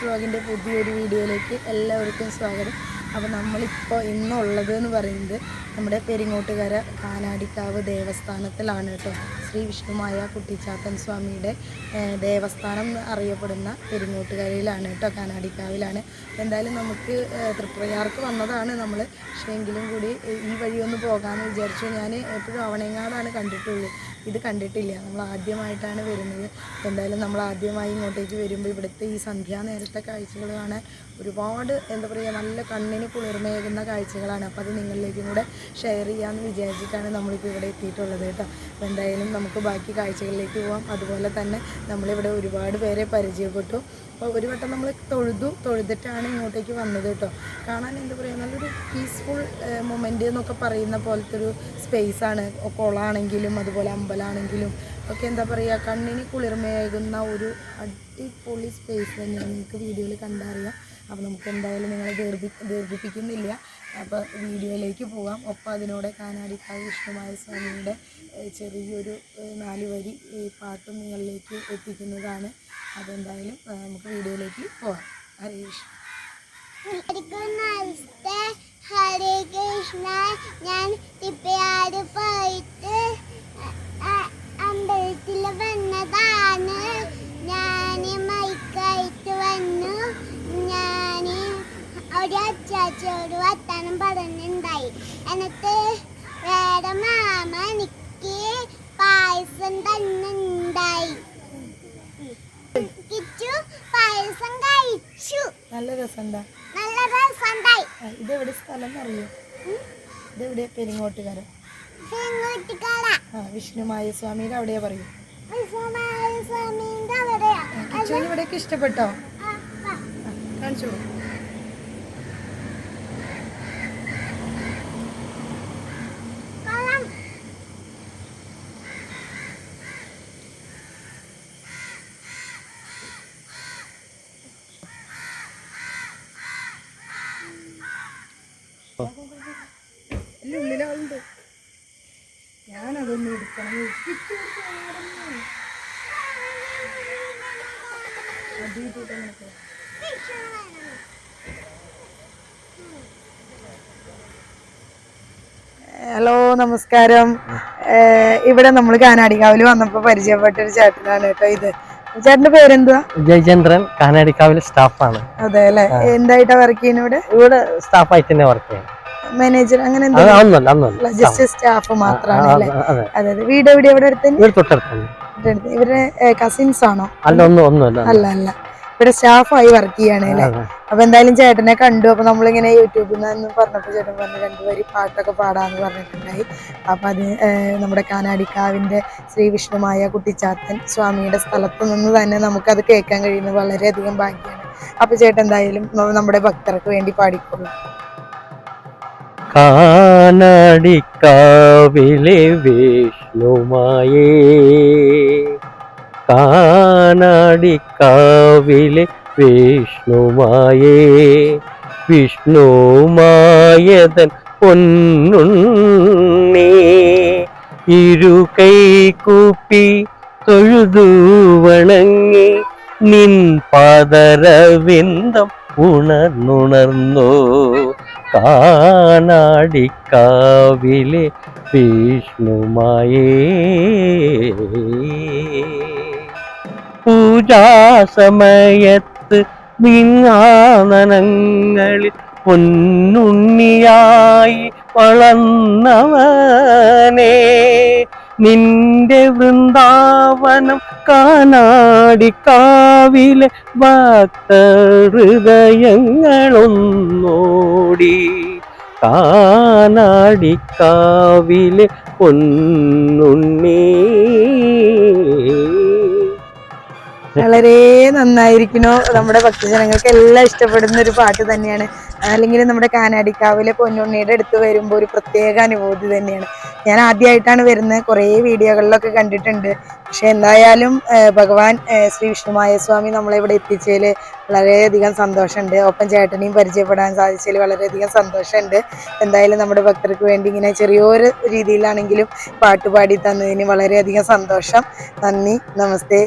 കിച്ചൂസ് വ്ളോഗിന്റെ പുതിയൊരു വീഡിയോയിലേക്ക് എല്ലാവർക്കും സ്വാഗതം. അപ്പോൾ നമ്മളിപ്പോൾ ഇന്നുള്ളത് എന്ന് പറയുന്നത് നമ്മുടെ പെരിങ്ങോട്ടുകര കാനാടിക്കാവ് ദേവസ്ഥാനത്തിലാണ് കേട്ടോ. ശ്രീ വിഷ്ണുമായ കുട്ടിച്ചാത്തൻ സ്വാമിയുടെ ദേവസ്ഥാനം അറിയപ്പെടുന്ന പെരിങ്ങോട്ടുകരയിലാണ് കേട്ടോ കാനാടിക്കാവിലാണ്. എന്തായാലും നമുക്ക് തൃപ്രയാർക്ക് വന്നതാണ് നമ്മൾ പക്ഷേ എങ്കിലും കൂടി ഈ വഴി ഒന്ന് പോകാമെന്ന് വിചാരിച്ചു. ഞാൻ എപ്പോഴും അവണയങ്ങാടാണ് കണ്ടിട്ടുള്ളൂ ഇത് കണ്ടിട്ടില്ല. നമ്മൾ ആദ്യമായിട്ടാണ് വരുന്നത്. എന്തായാലും നമ്മൾ ആദ്യമായി ഇങ്ങോട്ടേക്ക് വരുമ്പോൾ ഇവിടുത്തെ ഈ സന്ധ്യാ നേരത്തെ കാഴ്ചകൾ കാണാൻ ഒരുപാട് എന്താ പറയുക നല്ല കണ്ണിന് കുളിർമയേകുന്ന കാഴ്ചകളാണ്. അപ്പോൾ അത് നിങ്ങളിലേക്കും കൂടെ ഷെയർ ചെയ്യാമെന്ന് വിചാരിച്ചിട്ടാണ് നമ്മളിപ്പോൾ ഇവിടെ എത്തിയിട്ടുള്ളത് കേട്ടോ. അപ്പോൾ എന്തായാലും നമുക്ക് ബാക്കി കാഴ്ചകളിലേക്ക് പോവാം. അതുപോലെ തന്നെ നമ്മളിവിടെ ഒരുപാട് പേരെ പരിചയപ്പെട്ടു. അപ്പോൾ ഒരു വട്ടം നമ്മൾ തൊഴുതു തൊഴുതിട്ടാണ് ഇങ്ങോട്ടേക്ക് വന്നത് കേട്ടോ. കാണാൻ എന്താ പറയുക നല്ലൊരു പീസ്ഫുൾ മൊമെന്റ് എന്നൊക്കെ പറയുന്ന പോലത്തെ ഒരു സ്പേസാണ് കുളമാണെങ്കിലും അതുപോലെ അമ്പലമാണെങ്കിലും ഒക്കെ എന്താ പറയുക കണ്ണിന് കുളിർമയേകുന്ന ഒരു അടിപൊളി സ്പേസ് തന്നെയാണ്. നിങ്ങൾക്ക് വീഡിയോയിൽ കണ്ടറിയാം. അപ്പോൾ നമുക്ക് എന്തായാലും നിങ്ങളെ ദീർഘി ദീർഘിപ്പിക്കുന്നില്ല. അപ്പോൾ വീഡിയോയിലേക്ക് പോകാം ഒപ്പം അതിനോടെ കാനാടിക്കാവ് വിഷ്ണുമായ സ്വാമിയുടെ ചെറിയൊരു നാല് വരി പാട്ടും നിങ്ങളിലേക്ക് എത്തിക്കുന്നതാണ്. അതെന്തായാലും നമുക്ക് വീഡിയോയിലേക്ക് പോകാം ഹരേ കൃഷ്ണ. ഹരേ കൃഷ്ണ ഞാൻ പോയിട്ട് വന്നതാണ്. ഞാൻ മൈക്കായിട്ട് വന്നു. ഞാൻ ഒരു അച്ചാച്ചോട് വർത്താനം പറഞ്ഞിട്ടുണ്ടായി എന്നിട്ട് വേറെ മാമ എനിക്ക് പായസം തന്നുണ്ടായി. കിച്ചു പായസം കഴിച്ചു. നല്ല രസമുണ്ടാ? നല്ല രസമുണ്ടായി. ഇതെവിടെ സ്ഥലം അറിയോ ഇതെവിടെ പെരിങ്ങോട്ടുകര. ചെങ്ങോട്ടുകര ആ വിഷ്ണുമായ സ്വാമിയുടെ അവിടെയാ പറയൂ. വിഷ്ണുമായ സ്വാമിയുടെ അവിടെയാ ഇവിടെയൊക്കെ ഇഷ്ടപ്പെട്ടോ? ആ, ഇല്ല ഉള്ളിലാളുണ്ട് ഞാനതൊന്നും എടുക്കണം. ഹലോ നമസ്കാരം. ഇവിടെ നമ്മൾ കാനാടിക്കാവിൽ വന്നപ്പോൾ പരിചയപ്പെട്ട ഒരു ചേട്ടനാണ് കേട്ടോ ഇത്. ചേട്ടന്റെ പേരെന്തുവാ? ജയചന്ദ്രൻ കാനാടിക്കാവിലെ സ്റ്റാഫാണ്. അതെ അല്ലെ? എന്തായിട്ടാ വർക്ക് ചെയ്യുന്നത് ഇവിടെ? ഇവിടെ സ്റ്റാഫായിട്ട് തന്നെ വർക്ക് ചെയ്യാം മാനേജർ അങ്ങനെ ജസ്റ്റ് സ്റ്റാഫ് മാത്രമാണ് അതെ. വീട് എവിടെ എവിടെ അടുത്ത് ഇവരുടെ കസിൻസ് ആണോ? അല്ല അല്ല. ഇവിടെ സ്റ്റാഫായി വർക്ക് ചെയ്യാണ് അല്ലേ. അപ്പൊ എന്തായാലും ചേട്ടനെ കണ്ടു. അപ്പൊ നമ്മളിങ്ങനെ യൂട്യൂബിൽ നിന്ന് പറഞ്ഞപ്പോ ചേട്ടൻ പറഞ്ഞു രണ്ടുപേരും പാട്ടൊക്കെ പാടാന്ന് പറഞ്ഞിട്ടുണ്ടായി. അപ്പൊ അത് നമ്മുടെ കാനാടിക്കാവിന്റെ ശ്രീ വിഷ്ണുമായ കുട്ടിച്ചാത്തൻ സ്വാമിയുടെ സ്ഥലത്ത് നിന്ന് തന്നെ അത് കേൾക്കാൻ കഴിയുന്നത് വളരെയധികം ഭാഗ്യമാണ്. അപ്പൊ ചേട്ടൻ എന്തായാലും നമ്മുടെ ഭക്തർക്ക് വേണ്ടി പാടിക്കൊള്ളു. കാനാടിക്കാവിലെ വിഷ്ണുമായേ. കാനടിക്കാവിലെ വിഷ്ണുമായേ. വിഷ്ണുമായതൻ പൊന്നുണ്ണി. ഇരു കൈ കൂപ്പി തൊഴുതു വണങ്ങി. നിൻ പാദരവിന്ദം ഉണർന്നുണർന്നു. കാനാടിക്കാവിലെ വിഷ്ണുമായേ. പൂജാസമയത്ത് നിങ്ങാനനങ്ങളിൽ പൊന്നുണ്ണിയായി വളർന്നവനേ. നിന്റെ വൃന്ദാവനം കാനാടിക്കാവിലെ ഭക്തഹൃദയങ്ങളൊന്നോടി കാനാടിക്കാവിലെ പൊന്നുണ്ണി വളരെ നന്നായിരിക്കണോ നമ്മുടെ ഭക്തജനങ്ങൾക്ക് എല്ലാം ഇഷ്ടപ്പെടുന്ന ഒരു പാട്ട് തന്നെയാണ്. അല്ലെങ്കിൽ നമ്മുടെ കാനാടിക്കാവിലെ പൊന്നുണ്ണിയുടെ അടുത്ത് വരുമ്പോൾ ഒരു പ്രത്യേക അനുഭൂതി തന്നെയാണ്. ഞാൻ ആദ്യമായിട്ടാണ് വരുന്നത്. കുറേ വീഡിയോകളിലൊക്കെ കണ്ടിട്ടുണ്ട്. പക്ഷെ എന്തായാലും ഭഗവാൻ ശ്രീ വിഷ്ണുമായ സ്വാമി നമ്മളെ ഇവിടെ എത്തിച്ചതിൽ വളരെയധികം സന്തോഷമുണ്ട്. ഒപ്പം ചേട്ടനെയും പരിചയപ്പെടാൻ സാധിച്ചതിൽ വളരെയധികം സന്തോഷമുണ്ട്. എന്തായാലും നമ്മുടെ ഭക്തർക്ക് വേണ്ടി ഇങ്ങനെ ചെറിയൊരു രീതിയിലാണെങ്കിലും പാട്ടുപാടി തന്നതിന് വളരെയധികം സന്തോഷം. നന്ദി നമസ്തേ.